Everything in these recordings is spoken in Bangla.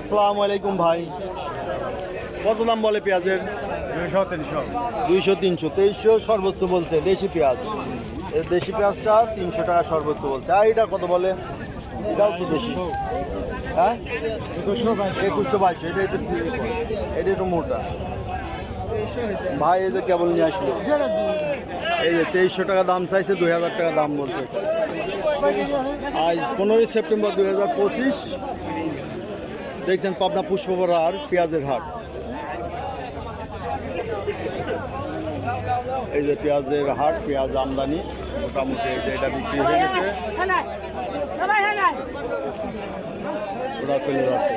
আসসালামু আলাইকুম ভাই। কত দাম বলে পেঁয়াজের? দুইশো তিনশো। দুইশো তিনশো তেইশশো সর্বোচ্চ বলছে দেশি পেঁয়াজ। এই দেশি পেঁয়াজটা তিনশো টাকা সর্বোচ্চ বলছে। আর এটা কত বলে? এটাও তো দেশি? হ্যাঁ? একুশশো একুশশো বাইশশো এটা একটু এটা একটু মোটা। ভাই, এই যে কেবল নিয়ে আসলো। এই যে তেইশশো টাকা দাম চাইছে দুই হাজার টাকা দাম বলছে। আজ পনেরোই সেপ্টেম্বর দুই হাজার পঁচিশ। দেখছেন পাবনা পুষ্পবরার পেঁয়াজের হাট। এই যে পেঁয়াজের হাট, পেঁয়াজ আমদানি। মোটামুটি এটা বিক্রি হয়ে গেছে। ওরা চলে যাচ্ছে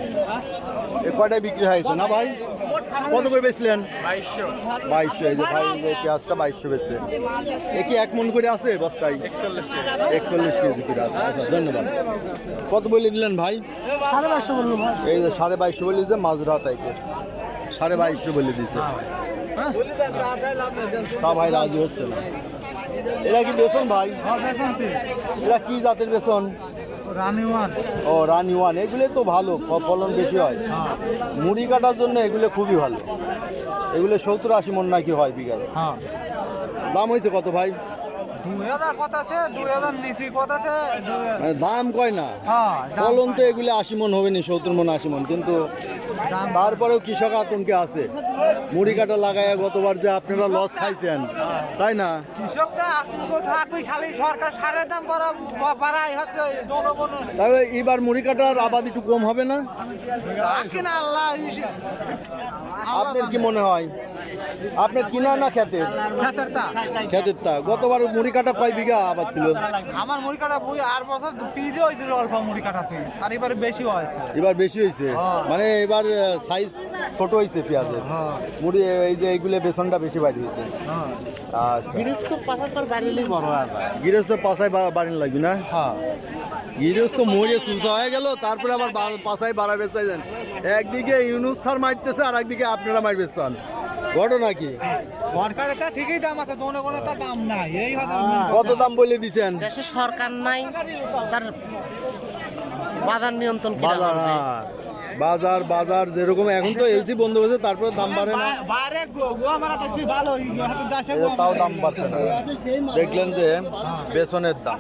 এ কয়টায় বিক্রি হয়েছে না ভাই? কত করে বেচলেন? বাইশশো। এই যে ভাই যে পেঁয়াজটা বাইশশো বেচছে। এ কি এক মন করে আছে বস্তায়? একচল্লিশ কেজি। করে আছে। আচ্ছা, ধন্যবাদ। কত বলে দিলেন ভাই? এই যে সাড়ে বাইশশো বলে দিয়েছে মাজরা টাইপের। সাড়ে বাইশশো বলে দিয়েছে। তা ভাই রাজি হচ্ছে না। এরা কি বেসন ভাই? এরা কি জাতের বেসন ও রানি ওয়ান এগুলো তো ভালো ফলন বেশি হয়। মুড়ি কাটার জন্য এগুলো খুবই ভালো। এগুলো সত্তর আশি মন নাকি হয় বিঘায়। হ্যাঁ। দাম হয়েছে কত ভাই? মানে দাম কয় না? হ্যাঁ ফলন তো এগুলো আশি মন হবে নি সত্তর মন আশি মন কিন্তু তারপরেও কৃষক আতঙ্কে আছে। মুড়ি কাটা লাগায় গতবার যে আপনারা লস খাইছেন তাই না? তবে এবার মুড়ি কাটার আবাদ একটু কম হবে না? আপনার কি মনে হয়? আপনার কিনা না সাঁতারটা খেতের তা। গতবার মুড়ি কাটা কয় বিঘা আবাদ ছিল? আমার মুড়ি কাটা বই আর বছর পিজে হয়েছিল অল্প মুড়ি কাটাতে আর এবার বেশি হয়েছে। এবার বেশি হয়েছে? হ্যাঁ। মানে এবার সাইজ ছোট হয়েছে পেঁয়াজের। হ্যাঁ। মুড়ি এই যে এইগুলো বেসনটা বেশি বাড়ি হয়েছে হ্যাঁ আচ্ছা গৃহস্থ পাশাপার বাড়িলেই বড় আবার। গৃহস্থ পাশায় বা- বাড়িন লাগবে না? হ্যাঁ। গৃহস্থ মরে সুসা হয়ে গেল তারপরে আবার পাশায় বাড়াবে চাইছেন একদিকে ইউনুস স্যার মারতেছে আর একদিকে আপনারা মারবে চান ঘটনা কি? সরকারের তা ঠিকই দাম আছে জনগণের তা দাম নাই। এই কত দাম বলে দিছেন? দেশে সরকার নাই তার বাজার নিয়ন্ত্রণ বাজার? হ্যাঁ। বাজার বাজার যেরকম এখন তো এলসি বন্ধ হয়েছে তারপরে দাম বাড়ে না। তাও দাম বাড়ছে না। দেখলেন যে বেসনের দাম।